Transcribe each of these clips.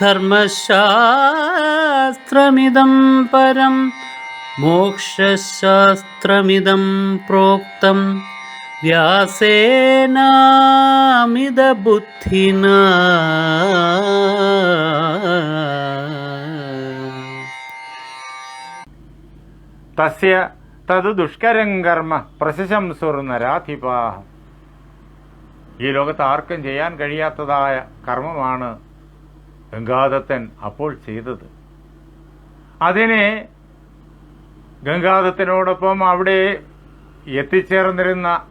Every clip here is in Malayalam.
ധർമ്മശാസ്ത്രമിദം പരം മോക്ഷശാസ്ത്രമിദം പ്രോക്തം. വ്യാസേനാമിതബുദ്ധിന. തസ്യ തത് ദുഷ്കരം കർമ്മ പ്രശംസുർ നരാധിപാഹ ഈ ലോകത്ത് ആർക്കും ചെയ്യാൻ കഴിയാത്തതായ കർമ്മമാണ് ഗംഗാദത്തൻ അപ്പോൾ ചെയ്തത്. അതിനെ ഗംഗാദത്തനോടൊപ്പം അവിടെ എത്തിച്ചേർന്നിരുന്ന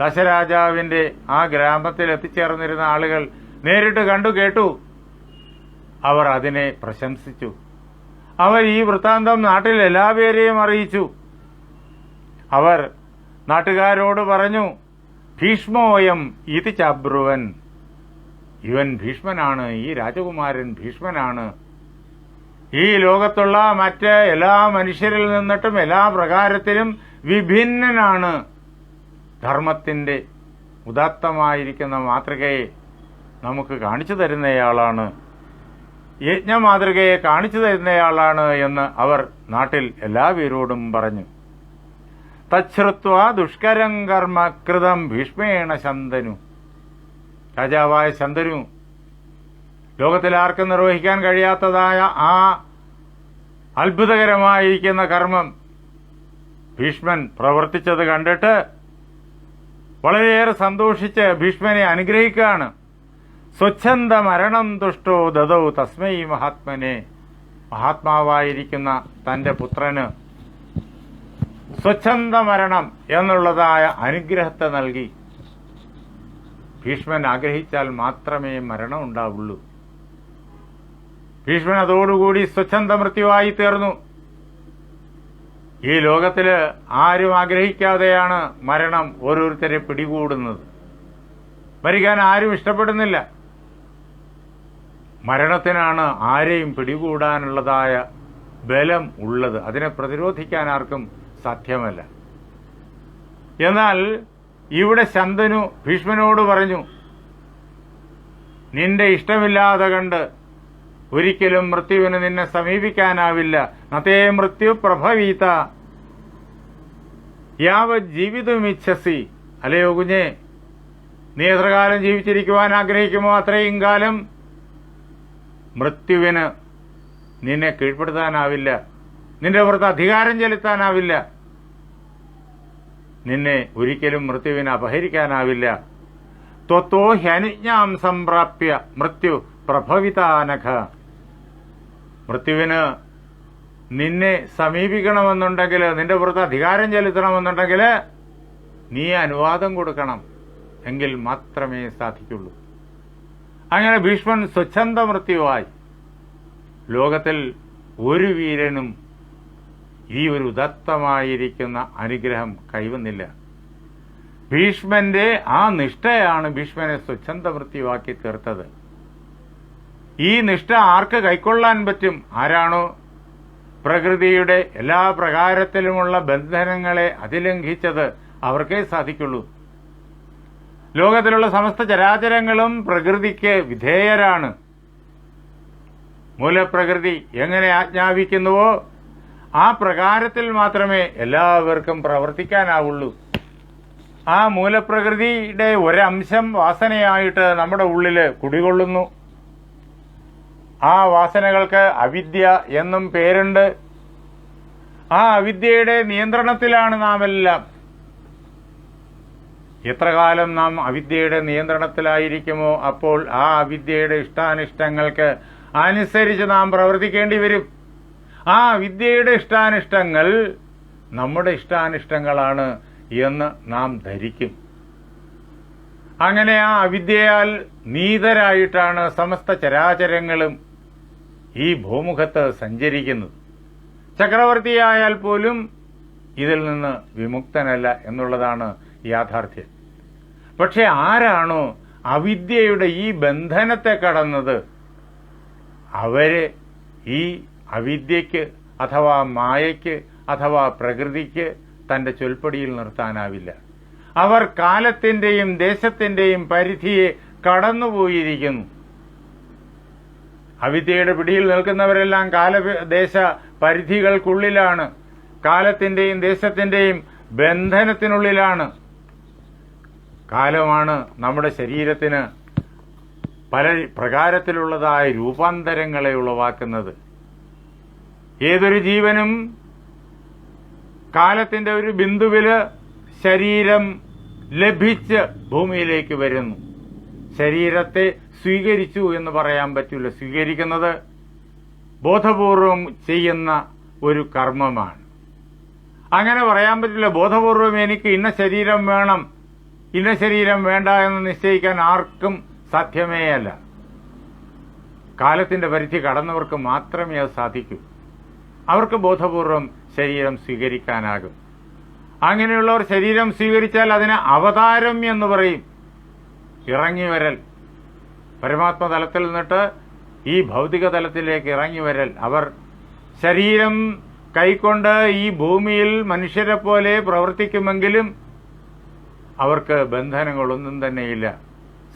ദശരാജാവിന്റെ ആ ഗ്രാമത്തിൽ എത്തിച്ചേർന്നിരുന്ന ആളുകൾ നേരിട്ട് കണ്ടു കേട്ടു. അവർ അതിനെ പ്രശംസിച്ചു. അവർ ഈ വൃത്താന്തം നാട്ടിൽ എല്ലാവരെയും അറിയിച്ചു. അവർ നാട്ടുകാരോട് പറഞ്ഞു ഭീഷ്മോയം ഇത് ചബ്രുവൻ. ഇവൻ ഭീഷ്മനാണ് ഈ രാജകുമാരൻ ഭീഷ്മനാണ്. ഈ ലോകത്തുള്ള മറ്റ് എല്ലാ മനുഷ്യരിൽ നിന്നിട്ടും എല്ലാ പ്രകാരത്തിലും വിഭിന്നനാണ്. ധർമ്മത്തിന്റെ ഉദാത്തമായിരിക്കുന്ന മാതൃകയെ നമുക്ക് കാണിച്ചു തരുന്നയാളാണ്. യജ്ഞ മാതൃകയെ കാണിച്ചു തരുന്നയാളാണ് എന്ന് അവർ നാട്ടിൽ എല്ലാവരോടും പറഞ്ഞു. തച്ഛ്രുത്വ ദുഷ്കരം കർമ്മ കൃതം ഭീഷ്മേണ ശന്തനു. രാജാവായ ശന്തനു ലോകത്തിൽ ആർക്കും നിർവഹിക്കാൻ കഴിയാത്തതായ ആ അത്ഭുതകരമായിരിക്കുന്ന കർമ്മം ഭീഷ്മൻ പ്രവർത്തിച്ചത് കണ്ടിട്ട് വളരെയേറെ സന്തോഷിച്ച് ഭീഷ്മനെ അനുഗ്രഹിക്കുകയാണ്. സ്വച്ഛന്ത മരണം തുഷ്ടോ ദതൗ തസ്മൈ മഹാത്മനെ. മഹാത്മാവായിരിക്കുന്ന തന്റെ പുത്രന് സ്വച്ഛന്ത മരണം എന്നുള്ളതായ അനുഗ്രഹത്തെ നൽകി. ഭീഷ്മൻ ആഗ്രഹിച്ചാൽ മാത്രമേ മരണം ഉണ്ടാവുള്ളൂ. ഭീഷ്മൻ അതോടുകൂടി സ്വച്ഛന്ത മൃത്യുവായി തീർന്നു. ഈ ലോകത്തിൽ ആരും ആഗ്രഹിക്കാതെയാണ് മരണം ഓരോരുത്തരെ പിടികൂടുന്നത്. മരിക്കാൻ ആരും ഇഷ്ടപ്പെടുന്നില്ല. മരണത്തിനാണ് ആരെയും പിടികൂടാനുള്ളതായ ബലം ഉള്ളത്. അതിനെ പ്രതിരോധിക്കാൻ ആർക്കും സാധ്യമല്ല. എന്നാൽ ഇവിടെ ശന്തനു ഭീഷ്മനോട് പറഞ്ഞു നിന്റെ ഇഷ്ടമില്ലാതെ കണ്ട് ഒരിക്കലും മൃത്യുവിന് നിന്നെ സമീപിക്കാനാവില്ല. നത്തേ മൃത്യു പ്രഭവീത. യാവത് ജീവിതമിച്ഛസി അല്ലയോ കുഞ്ഞെ നീ എത്രകാലം ജീവിച്ചിരിക്കുവാൻ ആഗ്രഹിക്കുമോ അത്രയും കാലം? മൃത്യുവിന് നിന്നെ കീഴ്പ്പെടുത്താനാവില്ല. നിന്റെ പുറത്ത് അധികാരം ചെലുത്താനാവില്ല. നിന്നെ ഒരിക്കലും മൃത്യുവിനെ അപഹരിക്കാനാവില്ല. ത്വത്തോ ഹ്യനുജ്ഞാം സംപ്രാപ്യ മൃത്യു പ്രഭവിതാനഘ. മൃത്യുവിന് നിന്നെ സമീപിക്കണമെന്നുണ്ടെങ്കിൽ നിന്റെ പുറത്ത് അധികാരം ചെലുത്തണമെന്നുണ്ടെങ്കിൽ നീ അനുവാദം കൊടുക്കണം. എങ്കിൽ മാത്രമേ സാധിക്കുള്ളൂ. അങ്ങനെ ഭീഷ്മൻ സ്വച്ഛന്ത മൃത്യുവായി ലോകത്തിൽ ഒരു വീരനും ഈ ഒരു ഉദത്തമായിരിക്കുന്ന അനുഗ്രഹം കൈവന്നില്ല. ഭീഷ്മന്റെ ആ നിഷ്ഠയാണ് ഭീഷ്മനെ സ്വച്ഛന്ത വൃത്തിയാക്കി തീർത്തത്. ഈ നിഷ്ഠ ആർക്ക് കൈക്കൊള്ളാൻ പറ്റും? ആരാണോ? പ്രകൃതിയുടെ എല്ലാ പ്രകാരത്തിലുമുള്ള ബന്ധനങ്ങളെ അതിലംഘിച്ചത് അവർക്കേ സാധിക്കുള്ളൂ. ലോകത്തിലുള്ള സമസ്ത ചരാചരങ്ങളും പ്രകൃതിക്ക് വിധേയരാണ്. മൂലപ്രകൃതി എങ്ങനെ ആജ്ഞാപിക്കുന്നുവോ ആ പ്രകാരത്തിൽ മാത്രമേ എല്ലാവർക്കും പ്രവർത്തിക്കാനാവുള്ളൂ. ആ മൂലപ്രകൃതിയുടെ ഒരംശം വാസനയായിട്ട് നമ്മുടെ ഉള്ളിൽ കുടികൊള്ളുന്നു. ആ വാസനകൾക്ക് അവിദ്യ എന്നും പേരുണ്ട്. ആ അവിദ്യയുടെ നിയന്ത്രണത്തിലാണ് നാം എല്ലാം എത്ര കാലം നാം അവിദ്യയുടെ നിയന്ത്രണത്തിലായിരിക്കുമോ അപ്പോൾ ആ അവിദ്യയുടെ ഇഷ്ടാനിഷ്ടങ്ങൾക്ക് അനുസരിച്ച് നാം പ്രവർത്തിക്കേണ്ടി വരും. ആ വിദ്യയുടെ ഇഷ്ടാനിഷ്ടങ്ങൾ നമ്മുടെ ഇഷ്ടാനിഷ്ടങ്ങളാണ് എന്ന് നാം ധരിക്കും. അങ്ങനെ ആ അവിദ്യയാൽ നീതരായിട്ടാണ് സമസ്ത ചരാചരങ്ങളും ഈ ഭൂമുഖത്ത് സഞ്ചരിക്കുന്നത്. ചക്രവർത്തിയായാൽ പോലും ഇതിൽ നിന്ന് വിമുക്തനല്ല എന്നുള്ളതാണ് യാഥാർത്ഥ്യം. പക്ഷെ ആരാണോ അവിദ്യയുടെ ഈ ബന്ധനത്തെ കടന്നത്? അവരെ ഈ അവിദ്യയ്ക്ക് അഥവാ മായയ്ക്ക് അഥവാ പ്രകൃതിക്ക് തന്റെ ചൊൽപ്പടിയിൽ നിർത്താനാവില്ല. അവർ കാലത്തിന്റെയും ദേശത്തിന്റെയും പരിധിയെ കടന്നുപോയിരിക്കുന്നു. അവിദ്യയുടെ പിടിയിൽ നിൽക്കുന്നവരെല്ലാം കാലദേശ പരിധികൾക്കുള്ളിലാണ്. കാലത്തിന്റെയും ദേശത്തിന്റെയും ബന്ധനത്തിനുള്ളിലാണ്. കാലമാണ് നമ്മുടെ ശരീരത്തിന് പല പ്രകാരത്തിലുള്ളതായ രൂപാന്തരങ്ങളെ ഉളവാക്കുന്നത്. ഏതൊരു ജീവനും കാലത്തിന്റെ ഒരു ബിന്ദുവിൽ ശരീരം ലഭിച്ച് ഭൂമിയിലേക്ക് വരുന്നു. ശരീരത്തെ സ്വീകരിച്ചു എന്ന് പറയാൻ പറ്റില്ല സ്വീകരിക്കുന്നത് ബോധപൂർവം ചെയ്യുന്ന ഒരു കർമ്മമാണ്. അങ്ങനെ പറയാൻ പറ്റില്ല. ബോധപൂർവം എനിക്ക് ഇന്ന ശരീരം വേണം. ഇന്ന ശരീരം വേണ്ട എന്ന് നിശ്ചയിക്കാൻ ആർക്കും സാധ്യമേയല്ല. കാലത്തിന്റെ പരിധി കടന്നവർക്ക് മാത്രമേ അത് സാധിക്കൂ. അവർക്ക് ബോധപൂർവം ശരീരം സ്വീകരിക്കാനാകും. അങ്ങനെയുള്ളവർ ശരീരം സ്വീകരിച്ചാൽ അതിന് അവതാരം എന്ന് പറയും. ഇറങ്ങി വരൽ പരമാത്മതലത്തിൽ നിന്നിട്ട് ഈ ഭൗതിക തലത്തിലേക്ക് ഇറങ്ങി വരൽ അവർ ശരീരം കൈക്കൊണ്ട് ഈ ഭൂമിയിൽ മനുഷ്യരെ പോലെ പ്രവർത്തിക്കുമെങ്കിലും അവർക്ക് ബന്ധനങ്ങളൊന്നും തന്നെയില്ല.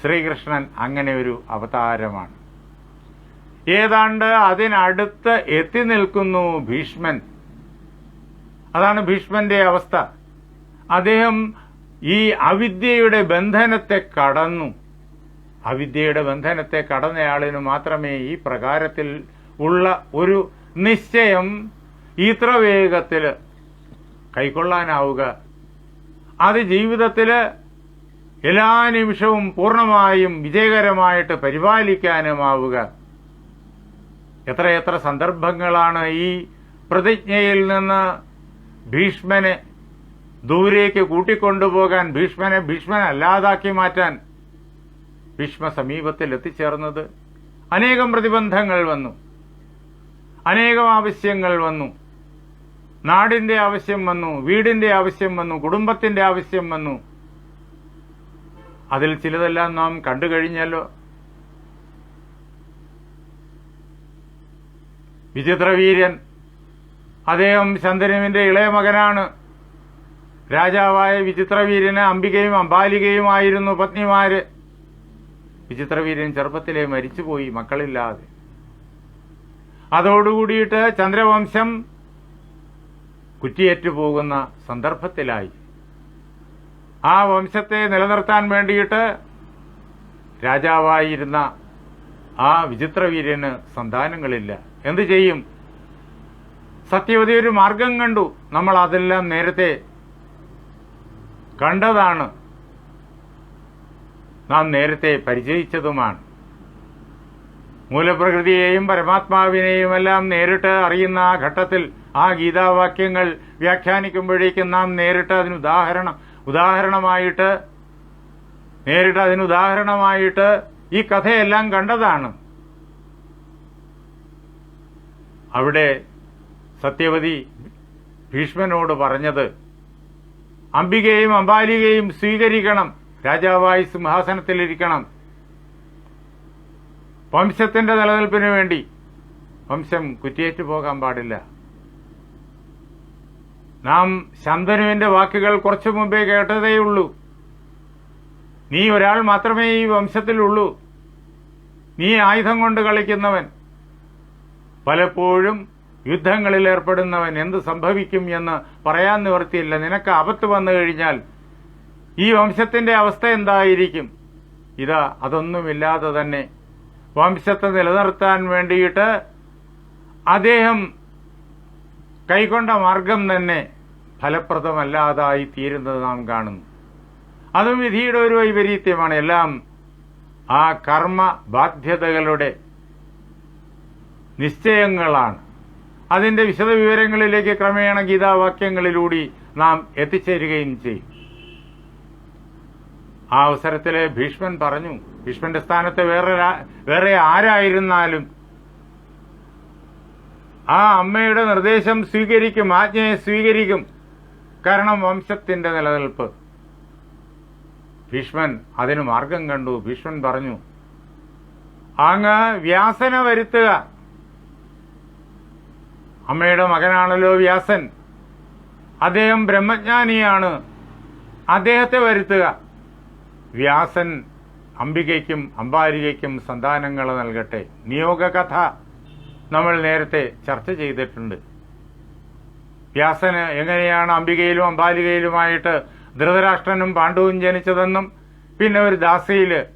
ശ്രീകൃഷ്ണൻ അങ്ങനെ ഒരു അവതാരമാണ്. ഏതാണ്ട് അതിനടുത്ത് എത്തി നിൽക്കുന്നു ഭീഷ്മൻ. അതാണ് ഭീഷ്മന്റെ അവസ്ഥ. അദ്ദേഹം ഈ അവിദ്യയുടെ ബന്ധനത്തെ കടന്നു. അവിദ്യയുടെ ബന്ധനത്തെ കടന്നയാളിന് മാത്രമേ ഈ പ്രകാരത്തിൽ ഉള്ള ഒരു നിശ്ചയം ഇത്ര വേഗത്തിൽ കൈക്കൊള്ളാനാവുക. അത് ജീവിതത്തിൽ എല്ലാ നിമിഷവും പൂർണമായും വിജയകരമായിട്ട് പരിപാലിക്കാനുമാവുക. എത്രയെത്ര സന്ദർഭങ്ങളാണ് ഈ പ്രതിജ്ഞയിൽ നിന്ന് ഭീഷ്മനെ ദൂരേക്ക് കൂട്ടിക്കൊണ്ടുപോകാൻ ഭീഷ്മനെ ഭീഷ്മനല്ലാതാക്കി മാറ്റാൻ ഭീഷ്മ സമീപത്തിൽ എത്തിച്ചേർന്നത് അനേകം പ്രതിബന്ധങ്ങൾ വന്നു. അനേകം ആവശ്യങ്ങൾ വന്നു. നാടിന്റെ ആവശ്യം വന്നു വീടിന്റെ ആവശ്യം വന്നു കുടുംബത്തിന്റെ ആവശ്യം വന്നു. അതിൽ ചിലതെല്ലാം നാം കണ്ടു കഴിഞ്ഞല്ലോ വിചിത്രവീര്യൻ. അദ്ദേഹം ശന്തനുവിന്റെ ഇളയ മകനാണ്. രാജാവായ വിചിത്രവീര്യന് അംബികയും അംബാലികയുമായിരുന്നു പത്നിമാര്. വിചിത്രവീര്യൻ ചെറുപ്പത്തിലെ മരിച്ചുപോയി മക്കളില്ലാതെ. അതോടുകൂടിയിട്ട് ചന്ദ്രവംശം കുറ്റിയേറ്റു പോകുന്ന സന്ദർഭത്തിലായി. ആ വംശത്തെ നിലനിർത്താൻ വേണ്ടിയിട്ട് രാജാവായിരുന്ന ആ വിചിത്രവീര്യന് സന്താനങ്ങളില്ല. എന്തു ചെയ്യും? സത്യവതി ഒരു മാർഗം കണ്ടു. നമ്മൾ അതെല്ലാം നേരത്തെ കണ്ടതാണ്. നാം നേരത്തെ പരിചയിച്ചതുമാണ്. മൂലപ്രകൃതിയെയും പരമാത്മാവിനെയും എല്ലാം നേരിട്ട് അറിയുന്ന ആ ഘട്ടത്തിൽ ആ ഗീതാവാക്യങ്ങൾ വ്യാഖ്യാനിക്കുമ്പോഴേക്കും നാം നേരിട്ട് അതിന് ഉദാഹരണം ഉദാഹരണമായിട്ട് നേരിട്ട് അതിന് ഉദാഹരണമായിട്ട് ഈ കഥയെല്ലാം കണ്ടതാണ്. അവിടെ സത്യവതി ഭീഷ്മനോട് പറഞ്ഞത് അംബികയും അംബാലികയും സ്വീകരിക്കണം രാജാവായി സിംഹാസനത്തിലിരിക്കണം. വംശത്തിന്റെ നിലനിൽപ്പിന് വേണ്ടി വംശം കുറ്റിയേറ്റു പോകാൻ പാടില്ല. നാം ശന്തനുവിന്റെ വാക്കുകൾ കുറച്ചു മുമ്പേ കേട്ടതേയുള്ളൂ. നീ ഒരാൾ മാത്രമേ ഈ വംശത്തിലുള്ളൂ. നീ ആയുധം കൊണ്ട് കളിക്കുന്നവൻ. പലപ്പോഴും യുദ്ധങ്ങളിൽ ഏർപ്പെടുന്നവൻ എന്ത് സംഭവിക്കും എന്ന് പറയാൻ നിവർത്തിയില്ല നിനക്ക് ആപത്ത് വന്നു കഴിഞ്ഞാൽ ഈ വംശത്തിന്റെ അവസ്ഥ എന്തായിരിക്കും? ഇതാ അതൊന്നുമില്ലാതെ തന്നെ വംശത്തെ നിലനിർത്താൻ വേണ്ടിയിട്ട് അദ്ദേഹം കൈക്കൊണ്ട മാർഗം തന്നെ ഫലപ്രദമല്ലാതായി തീരുന്നത് നാം കാണുന്നു. അതും വിധിയുടെ ഒരു വൈപരീത്യമാണ്. എല്ലാം ആ കർമ്മ ബാധ്യതകളുടെ നിശ്ചയങ്ങളാണ്. അതിന്റെ വിശദവിവരങ്ങളിലേക്ക് ക്രമേണ ഗീതാവാക്യങ്ങളിലൂടെ നാം എത്തിച്ചേരുകയും ചെയ്യും. ആ അവസരത്തിലെ ഭീഷ്മൻ പറഞ്ഞു ഭീഷ്മന്റെ സ്ഥാനത്ത് വേറെ വേറെ ആരായിരുന്നാലും ആ അമ്മയുടെ നിർദ്ദേശം സ്വീകരിക്കും ആജ്ഞയെ സ്വീകരിക്കും. കാരണം വംശത്തിന്റെ നിലനിൽപ്പ്. ഭീഷ്മൻ അതിന് മാർഗം കണ്ടു. ഭീഷ്മൻ പറഞ്ഞു അങ്ങ് വ്യാസന വരുത്തുക. അമ്മയുടെ മകനാണല്ലോ വ്യാസൻ. അദ്ദേഹം ബ്രഹ്മജ്ഞാനിയാണ്. അദ്ദേഹത്തെ വരുത്തുക. വ്യാസൻ അംബികയ്ക്കും അംബാരികയ്ക്കും സന്താനങ്ങൾ നൽകട്ടെ. നിയോഗകഥ നമ്മൾ നേരത്തെ ചർച്ച ചെയ്തിട്ടുണ്ട്. വ്യാസന് എങ്ങനെയാണ് അംബികയിലും അമ്പാലികയിലുമായിട്ട് ധൃതരാഷ്ട്രനും പാണ്ഡുവും ജനിച്ചതെന്നും പിന്നെ ഒരു ദാസിയിൽ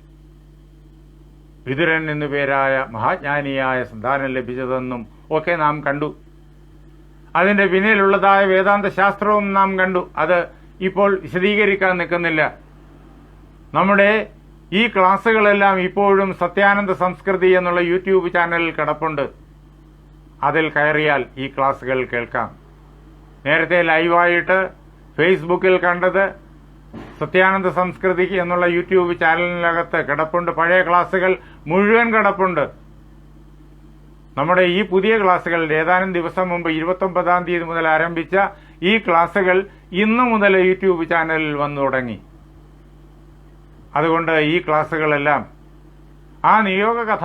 വിതുരൻ എന്നു പേരായ മഹാജ്ഞാനിയായ സന്താനം ലഭിച്ചതെന്നും ഒക്കെ നാം കണ്ടു. അതിന്റെ പിന്നിലുള്ളതായ വേദാന്ത ശാസ്ത്രവും നാം കണ്ടു. അത് ഇപ്പോൾ വിശദീകരിക്കാൻ നിൽക്കുന്നില്ല. നമ്മുടെ ഈ ക്ലാസ്സുകളെല്ലാം ഇപ്പോഴും സത്യാനന്ദ സംസ്കൃതി എന്നുള്ള യൂട്യൂബ് ചാനലിൽ കിടപ്പുണ്ട്. അതിൽ കയറിയാൽ ഈ ക്ലാസ്സുകൾ കേൾക്കാം. നേരത്തെ ലൈവായിട്ട് ഫേസ്ബുക്കിൽ കണ്ടത് സത്യാനന്ദ സംസ്കൃതി എന്നുള്ള യൂട്യൂബ് ചാനലിനകത്ത് കിടപ്പുണ്ട്. പഴയ ക്ലാസ്സുകൾ മുഴുവൻ കിടപ്പുണ്ട്. നമ്മുടെ ഈ പുതിയ ക്ലാസ്സുകൾ ഏതാനും ദിവസം മുമ്പ് ഇരുപത്തൊമ്പതാം തീയതി മുതൽ ആരംഭിച്ച ഈ ക്ലാസ്സുകൾ ഇന്നു മുതൽ യൂട്യൂബ് ചാനലിൽ വന്നു തുടങ്ങി. അതുകൊണ്ട് ഈ ക്ലാസ്സുകളെല്ലാം ആ നിയോഗ കഥ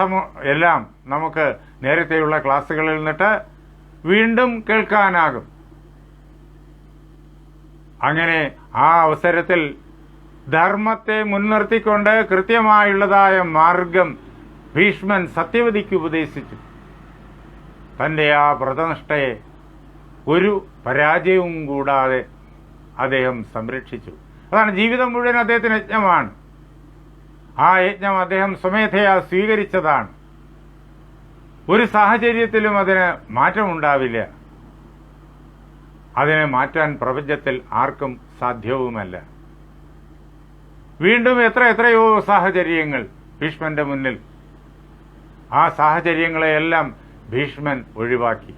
എല്ലാം നമുക്ക് നേരത്തെയുള്ള ക്ലാസ്സുകളിൽ നിന്നിട്ട് വീണ്ടും കേൾക്കാനാകും. അങ്ങനെ ആ അവസരത്തിൽ ധർമ്മത്തെ മുൻനിർത്തിക്കൊണ്ട് കൃത്യമായുള്ളതായ മാർഗം ഭീഷ്മൻ സത്യവതിക്ക് ഉപദേശിച്ചു. തന്റെ ആ വ്രതനിഷ്ഠയെ ഒരു പരാജയവും കൂടാതെ അദ്ദേഹം സംരക്ഷിച്ചു. അതാണ് ജീവിതം മുഴുവൻ അദ്ദേഹത്തിന് യജ്ഞമാണ്. ആ യജ്ഞം അദ്ദേഹം സ്വമേധയാ സ്വീകരിച്ചതാണ്. ഒരു സാഹചര്യത്തിലും അതിന് മാറ്റമുണ്ടാവില്ല. അതിനെ മാറ്റാൻ പ്രപഞ്ചത്തിൽ ആർക്കും സാധ്യവുമല്ല. വീണ്ടും എത്ര എത്രയോ സാഹചര്യങ്ങൾ ഭീഷ്മന്റെ മുന്നിൽ. ആ സാഹചര്യങ്ങളെയെല്ലാം ഭീഷ്മൻ ഒഴിവാക്കി.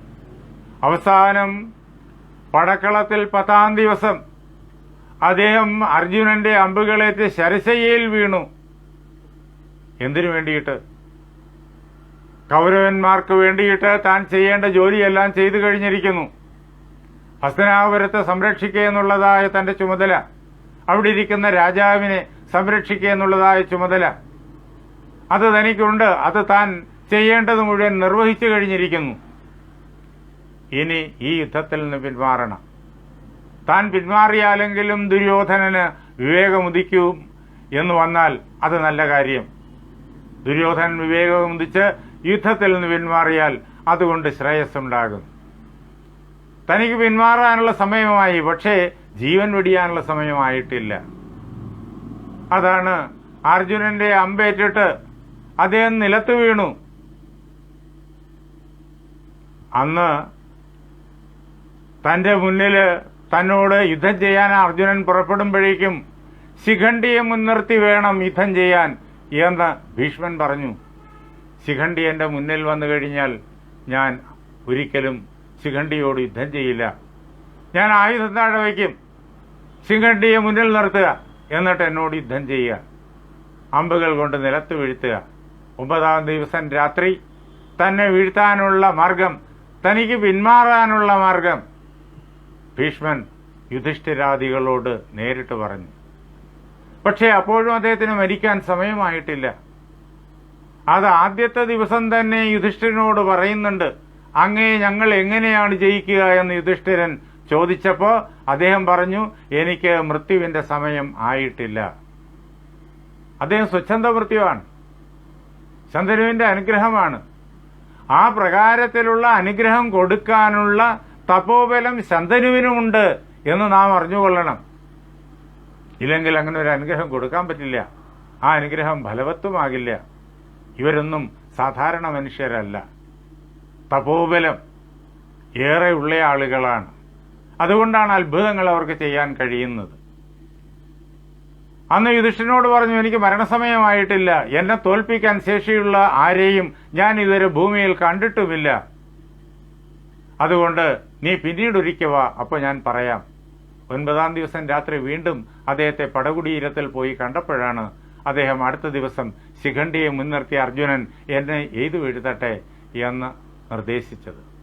അവസാനം പടക്കളത്തിൽ പത്താം ദിവസം അദ്ദേഹം അർജുനന്റെ അമ്പുകളേറ്റ് ശരശയ്യയിൽ വീണു. എന്തിനു വേണ്ടിയിട്ട്? കൗരവന്മാർക്ക് വേണ്ടിയിട്ട് താൻ ചെയ്യേണ്ട ജോലിയെല്ലാം ചെയ്തു കഴിഞ്ഞിരിക്കുന്നു. ഹസ്തനാപുരത്തെ സംരക്ഷിക്കുക എന്നുള്ളതായ തന്റെ ചുമതല. അവിടെ ഇരിക്കുന്ന രാജാവിനെ സംരക്ഷിക്കുക എന്നുള്ളതായ ചുമതല. അത് തനിക്കുണ്ട്. അത് താൻ ചെയ്യേണ്ടത് മുഴുവൻ നിർവഹിച്ചു കഴിഞ്ഞിരിക്കുന്നു. ഇനി ഈ യുദ്ധത്തിൽ നിന്ന് പിന്മാറണം താൻ പിന്മാറിയാലെങ്കിലും ദുര്യോധനന് വിവേകമുദിക്കും എന്ന് വന്നാൽ അത് നല്ല കാര്യം. ദുര്യോധനൻ വിവേകമുദിച്ച് യുദ്ധത്തിൽ നിന്ന് പിന്മാറിയാൽ അതുകൊണ്ട് ശ്രേയസ്സുണ്ടാകും. തനിക്ക് പിന്മാറാനുള്ള സമയമായി പക്ഷേ ജീവൻ വെടിയാനുള്ള സമയമായിട്ടില്ല. അതാണ് അർജുനന്റെ അമ്പേറ്റിട്ട് അദ്ദേഹം നിലത്ത് വീണു. അന്ന് തന്റെ മുന്നിൽ തന്നോട് യുദ്ധം ചെയ്യാൻ അർജുനൻ പുറപ്പെടുമ്പോഴേക്കും ശിഖണ്ഡിയെ മുൻനിർത്തി വേണം യുദ്ധം ചെയ്യാൻ എന്ന് ഭീഷ്മൻ പറഞ്ഞു. ശിഖണ്ഡി എന്റെ മുന്നിൽ വന്നു കഴിഞ്ഞാൽ ഞാൻ ഒരിക്കലും ശിഖണ്ഡിയോട് യുദ്ധം ചെയ്യില്ല. ഞാൻ ആയുധം താഴെ വയ്ക്കും. ശിഖണ്ഡിയെ മുന്നിൽ നിർത്തുക എന്നിട്ട് എന്നോട് യുദ്ധം ചെയ്യുക. അമ്പുകൾ കൊണ്ട് നിലത്ത് വീഴ്ത്തുക. ഒമ്പതാം ദിവസം രാത്രി തന്നെ വീഴ്ത്താനുള്ള മാർഗം തനിക്ക് പിന്മാറാനുള്ള മാർഗം ഭീഷ്മൻ യുധിഷ്ഠിരാദികളോട് നേരിട്ട് പറഞ്ഞു. പക്ഷേ അപ്പോഴും അദ്ദേഹത്തിന് മരിക്കാൻ സമയമായിട്ടില്ല. അത് ആദ്യത്തെ ദിവസം തന്നെ യുധിഷ്ഠിരനോട് പറയുന്നുണ്ട് അങ്ങേ ഞങ്ങൾ എങ്ങനെയാണ് ജയിക്കുക? എന്ന് യുധിഷ്ഠിരൻ ചോദിച്ചപ്പോൾ അദ്ദേഹം പറഞ്ഞു എനിക്ക് മൃത്യുവിന്റെ സമയം ആയിട്ടില്ല. അദ്ദേഹം സ്വച്ഛന്ത മൃത്യുവാണ് ചന്ദ്രുവിന്റെ അനുഗ്രഹമാണ്. ആ പ്രകാരത്തിലുള്ള അനുഗ്രഹം കൊടുക്കാനുള്ള തപോബലം ശന്തനുവിനുമുണ്ട് എന്ന് നാം അറിഞ്ഞുകൊള്ളണം. ഇല്ലെങ്കിൽ അങ്ങനെ ഒരു അനുഗ്രഹം കൊടുക്കാൻ പറ്റില്ല. ആ അനുഗ്രഹം ഫലവത്തുമാകില്ല. ഇവരൊന്നും സാധാരണ മനുഷ്യരല്ല. തപോബലം ഏറെ ഉള്ള ആളുകളാണ്. അതുകൊണ്ടാണ് അത്ഭുതങ്ങൾ അവർക്ക് ചെയ്യാൻ കഴിയുന്നത്. അന്ന് യുധിഷ്ഠിനോട് പറഞ്ഞു എനിക്ക് മരണസമയമായിട്ടില്ല. എന്നെ തോൽപ്പിക്കാൻ ശേഷിയുള്ള ആരെയും ഞാൻ ഇതുവരെ ഭൂമിയിൽ കണ്ടിട്ടുമില്ല. അതുകൊണ്ട് നീ പിന്നീട് ഒരിക്കവ അപ്പോൾ ഞാൻ പറയാം. ഒൻപതാം ദിവസം രാത്രി വീണ്ടും അദ്ദേഹത്തെ പടകുടിയിരത്തിൽ പോയി കണ്ടപ്പോഴാണ് അദ്ദേഹം അടുത്ത ദിവസം ശിഖണ്ഡിയെ മുൻനിർത്തിയ അർജുനൻ എന്നെ എയ്തു വീഴ്ത്തട്ടെ എന്ന് നിർദ്ദേശിച്ചത്.